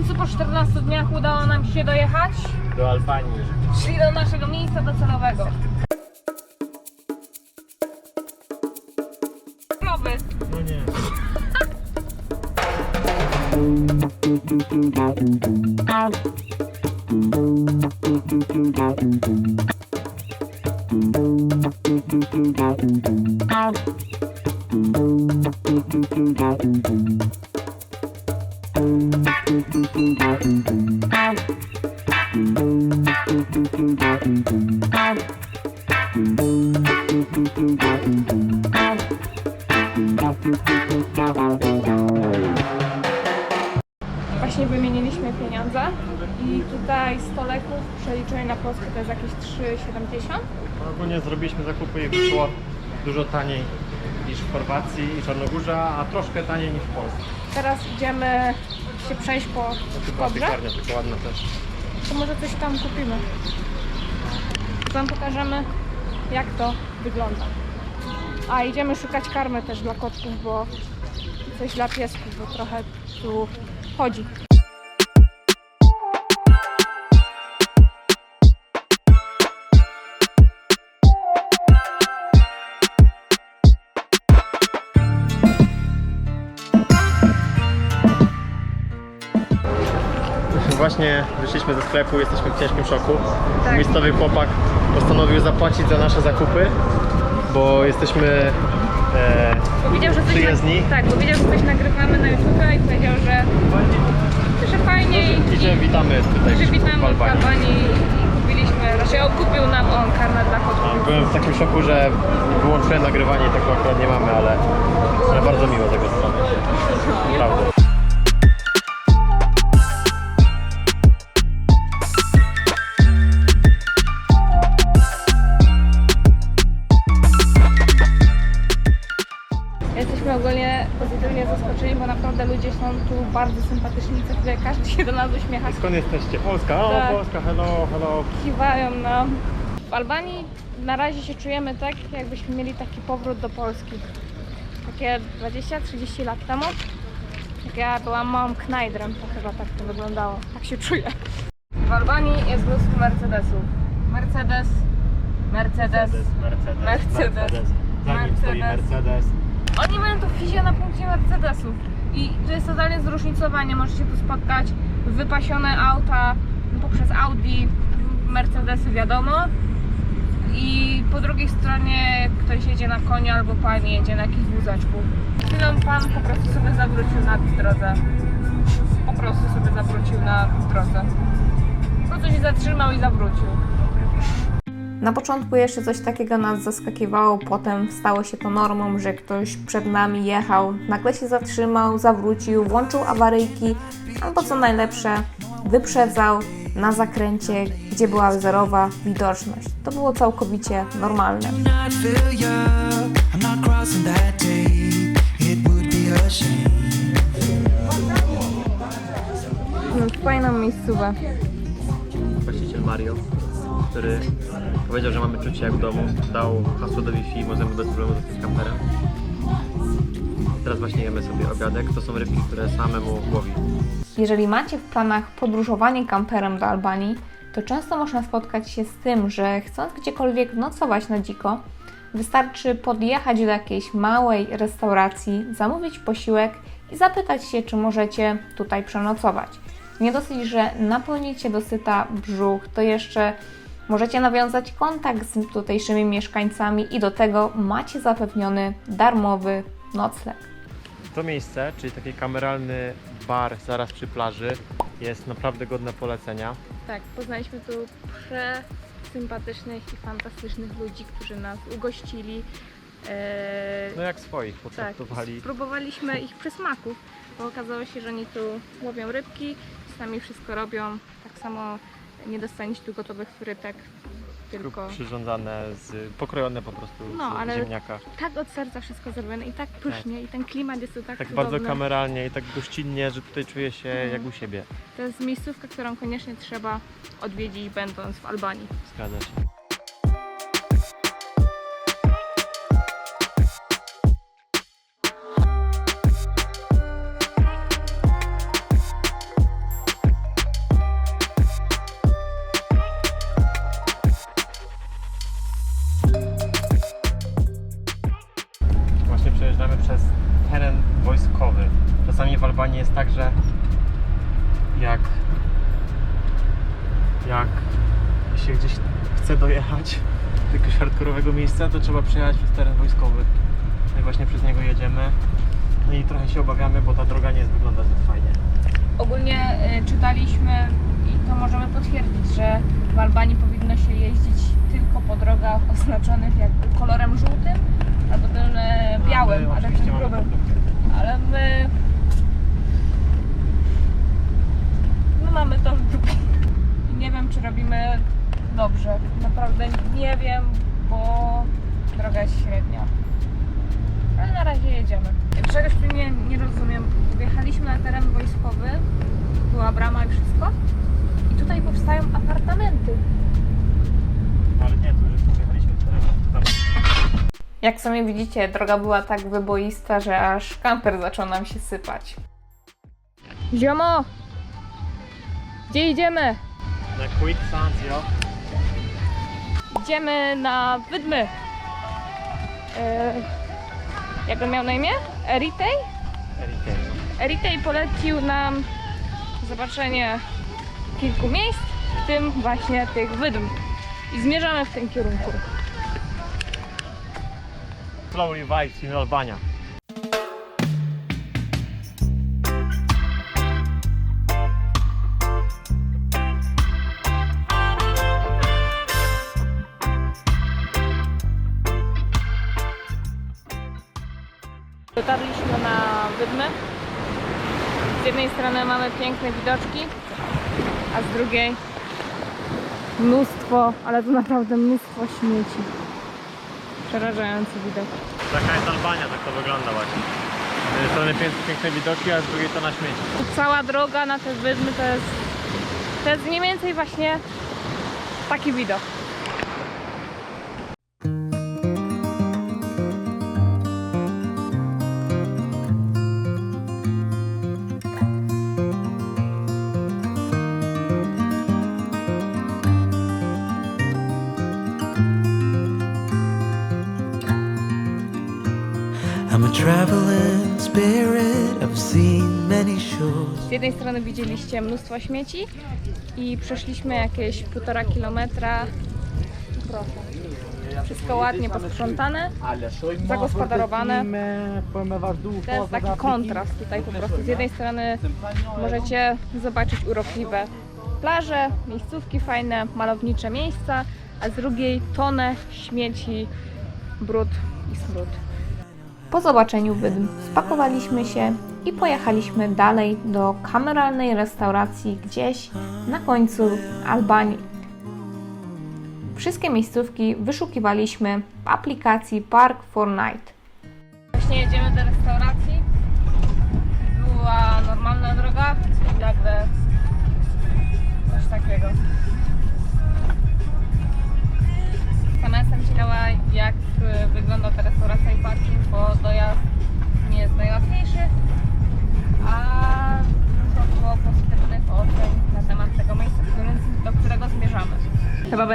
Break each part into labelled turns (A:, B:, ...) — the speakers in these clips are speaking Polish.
A: końcu po 14 dniach udało nam się dojechać.
B: Do Albanii.
A: Szli do naszego miejsca docelowego. Krowy.
B: No nie.
A: Właśnie wymieniliśmy pieniądze i tutaj 100 leków przeliczenie na Polskę to jest jakieś 3,70.
B: Ogólnie zrobiliśmy zakupy i wyszło dużo taniej niż w Chorwacji i Czarnogórze, a troszkę taniej niż w Polsce.
A: Teraz idziemy się przejść po
B: chyba piekarnia, tylko ładna też.
A: To może coś tam kupimy. Wam pokażemy jak to wygląda. A idziemy szukać karmy też dla kotków, bo coś dla piesków, bo trochę tu chodzi.
B: Właśnie wyszliśmy ze sklepu, jesteśmy w ciężkim szoku.
A: Tak.
B: Miejscowy chłopak postanowił zapłacić za nasze zakupy, bo jesteśmy e,
A: Bo widział, że coś,
B: Przyjezdni?
A: tak, bo widział, że coś nagrywamy na YouTube i powiedział, że, że fajnie i,
B: i że witamy tutaj
A: że
B: w
A: witamy w
B: Albanii.
A: Albanii i kupiliśmy, raczej kupił nam on karmę dla
B: A,
A: kotków.
B: Byłem w takim szoku, że wyłączyłem nagrywanie i tego akurat nie mamy, ale, ale bardzo miło z tego strony. Naprawdę.
A: Zaskoczeni, bo naprawdę ludzie są tu bardzo sympatyczni, co chwilę każdy się do nas uśmiecha,
B: Skąd jesteście? Polska? O,
A: Tak.
B: Polska, hello, hello.
A: kiwają no. W Albanii na razie się czujemy tak, jakbyśmy mieli taki powrót do Polski. Takie 20-30 lat temu. Jak ja byłam małym knajdrem, to chyba tak to wyglądało. Tak się czuję. W Albanii jest mnóstwo Mercedesów. Mercedes, Mercedes.
B: Mercedes,
A: Mercedes.
B: Za nim stoi
A: Mercedes. Oni mają tu fizję na punkcie Mercedesów. I to jest totalnie zróżnicowanie. Możecie tu spotkać wypasione auta poprzez Audi, Mercedesy wiadomo. I po drugiej stronie ktoś jedzie na koniu albo pani jedzie na jakimś wózeczku. Chwilą pan po prostu sobie zawrócił na drodze. Po prostu sobie zawrócił na drodze. Po prostu się zatrzymał i zawrócił.
C: Na początku jeszcze coś takiego nas zaskakiwało, potem stało się to normą, że ktoś przed nami jechał, nagle się zatrzymał, zawrócił, włączył awaryjki, albo co najlepsze, wyprzedzał na zakręcie, gdzie była zerowa widoczność. To było całkowicie normalne.
D: not feel ya. I'm not crossing that tape. It would be a shame.
A: Fajną miejscówę.
B: Właściciel Mario, który powiedział, że mamy czucie jak w domu. Dał hasło do Wi-Fi, możemy bez problemu zostać kamperem. Teraz właśnie jemy sobie obiadek. To są rybki, które samemu łowi.
C: Jeżeli macie w planach podróżowanie kamperem do Albanii, to często można spotkać się z tym, że chcąc gdziekolwiek nocować na dziko, wystarczy podjechać do jakiejś małej restauracji, zamówić posiłek i zapytać się, czy możecie tutaj przenocować. Nie dosyć, że napełnicie dosyta brzuch, to jeszcze możecie nawiązać kontakt z tutejszymi mieszkańcami i do tego macie zapewniony darmowy nocleg.
B: To miejsce, czyli taki kameralny bar zaraz przy plaży, jest naprawdę godne polecenia.
A: Tak, poznaliśmy tu przesympatycznych i fantastycznych ludzi, którzy nas ugościli. Eee,
B: No jak swoich
A: tak,
B: potraktowali.
A: spróbowaliśmy ich przysmaków, bo okazało się, że oni tu łowią rybki, sami wszystko robią. Tak samo nie dostaniecie tu gotowych frytek, tylko
B: przyrządzane, z, pokrojone po prostu
A: No,
B: z
A: ale-
B: ziemniaka.
A: tak od serca wszystko zrobione i tak pysznie i ten klimat jest tu tak,
B: Tak
A: cudowny.
B: bardzo kameralnie i tak gościnnie, że tutaj czuję się
A: Mhm.
B: jak u siebie.
A: To jest miejscówka, którą koniecznie trzeba odwiedzić będąc w Albanii.
B: Zgadza się. Się gdzieś chce dojechać do jakiegoś hardkorowego miejsca, to trzeba przejechać przez teren wojskowy. No i właśnie przez niego jedziemy. No i trochę się obawiamy, bo ta droga nie wygląda zbyt fajnie.
A: Ogólnie y, czytaliśmy i to możemy potwierdzić, że w Albanii powinno się jeździć tylko po drogach oznaczonych jakby kolorem żółtym albo tym e, białym,
B: No,
A: ale
B: oczywiście
A: tym grubym. Ale my. No mamy to w dupie. I nie wiem, czy robimy dobrze. Naprawdę nie wiem, bo droga jest średnia. Ale na razie jedziemy. Czegoś tu nie, nie rozumiem. Wjechaliśmy na teren wojskowy, była brama i wszystko. I tutaj powstają apartamenty.
B: Ale nie, tu już pojechaliśmy w teren. Tam
C: Jak sami widzicie, droga była tak wyboista, że aż kamper zaczął nam się sypać.
A: Ziomo! Gdzie idziemy?
B: na Quick Sands, jo.
A: Idziemy na wydmy. E, jak on miał na imię? Eritej?
B: Eritej.
A: Eritej polecił nam zobaczenie kilku miejsc, w tym właśnie tych wydm. I zmierzamy w tym kierunku.
B: Slowly vibes in Albania.
A: Jednej strony mamy piękne widoczki, a z drugiej mnóstwo, ale to naprawdę mnóstwo śmieci. Przerażający widok.
B: Taka jest Albania, tak to wygląda właśnie. Z jednej strony piękne, piękne widoki, a z drugiej to na śmieci.
A: Cała droga na te wydmy to jest, to jest mniej więcej właśnie taki widok. Z jednej strony widzieliście mnóstwo śmieci i przeszliśmy jakieś półtora kilometra. Proszę. Wszystko ładnie posprzątane, zagospodarowane. To jest taki kontrast tutaj po prostu. Z jednej strony możecie zobaczyć urokliwe plaże, miejscówki fajne, malownicze miejsca, a z drugiej tonę śmieci, brud i smród.
C: Po zobaczeniu wydm spakowaliśmy się i pojechaliśmy dalej do kameralnej restauracji gdzieś na końcu Albanii. Wszystkie miejscówki wyszukiwaliśmy w aplikacji Park for Night.
A: Właśnie jedziemy do restauracji. Była normalna droga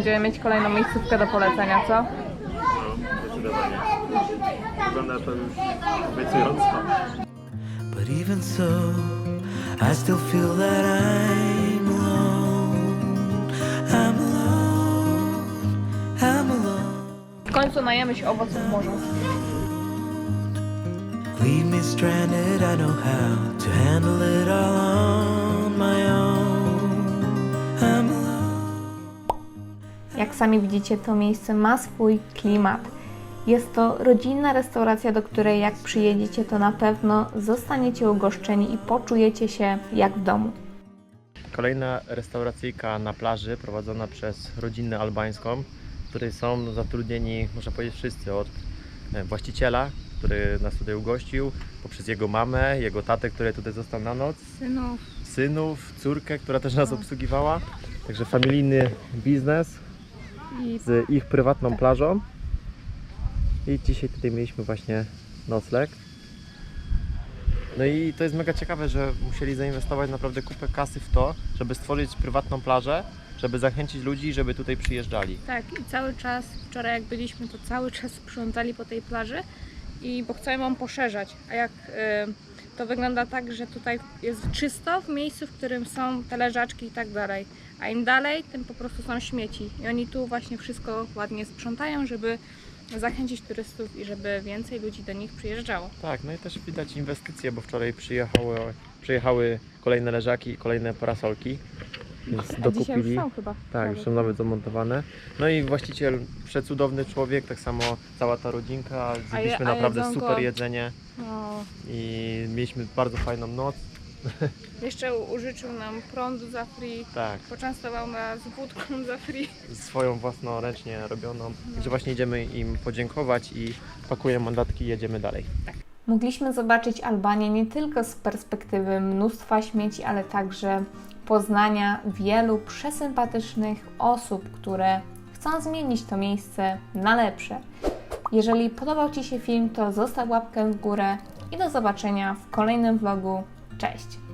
A: będziemy mieć kolejną miejscówkę do polecenia, co?
B: No, zdecydowanie. Wygląda to już obiecująco.
D: But even so, I still feel that I'm alone. I'm alone. I'm alone.
A: W końcu najemy się owoców morza.
D: Leave me stranded, I know how to handle it
C: sami widzicie, to miejsce ma swój klimat. Jest to rodzinna restauracja, do której jak przyjedziecie, to na pewno zostaniecie ugoszczeni i poczujecie się jak w domu.
B: Kolejna restauracyjka na plaży prowadzona przez rodzinę albańską, w której są zatrudnieni, można powiedzieć, wszyscy od e, właściciela, który nas tutaj ugościł, poprzez jego mamę, jego tatę, który tutaj został na noc,
A: Synów.
B: synów, córkę, która też nas obsługiwała. Także familijny biznes z ich prywatną plażą. I dzisiaj tutaj mieliśmy właśnie nocleg. No i to jest mega ciekawe, że musieli zainwestować naprawdę kupę kasy w to, żeby stworzyć prywatną plażę, żeby zachęcić ludzi, żeby tutaj przyjeżdżali.
A: tak, i cały czas, wczoraj jak byliśmy, to cały czas sprzątali po tej plaży i bo chcą ją poszerzać. A jak to wygląda tak, że tutaj jest czysto w miejscu, w którym są te leżaczki i tak dalej. A im dalej, tym po prostu są śmieci. I oni tu właśnie wszystko ładnie sprzątają, żeby zachęcić turystów i żeby więcej ludzi do nich przyjeżdżało.
B: Tak, no i też widać inwestycje, bo wczoraj przyjechały, przyjechały kolejne leżaki i kolejne parasolki. Więc
A: A dzisiaj
B: dokupili.
A: już są chyba.
B: Tak, już są nawet zamontowane. No i właściciel, przecudowny człowiek, tak samo cała ta rodzinka. Zjedliśmy
A: a
B: naprawdę super jedzenie
A: No,
B: i mieliśmy bardzo fajną noc.
A: jeszcze użyczył nam prądu za free,
B: Tak,
A: poczęstował nas wódką za free.
B: swoją własnoręcznie robioną. Także właśnie idziemy im podziękować i pakujemy mandatki i jedziemy dalej.
C: Mogliśmy zobaczyć Albanię nie tylko z perspektywy mnóstwa śmieci, ale także poznania wielu przesympatycznych osób, które chcą zmienić to miejsce na lepsze. Jeżeli podobał Ci się film, to zostaw łapkę w górę i do zobaczenia w kolejnym vlogu. Cześć!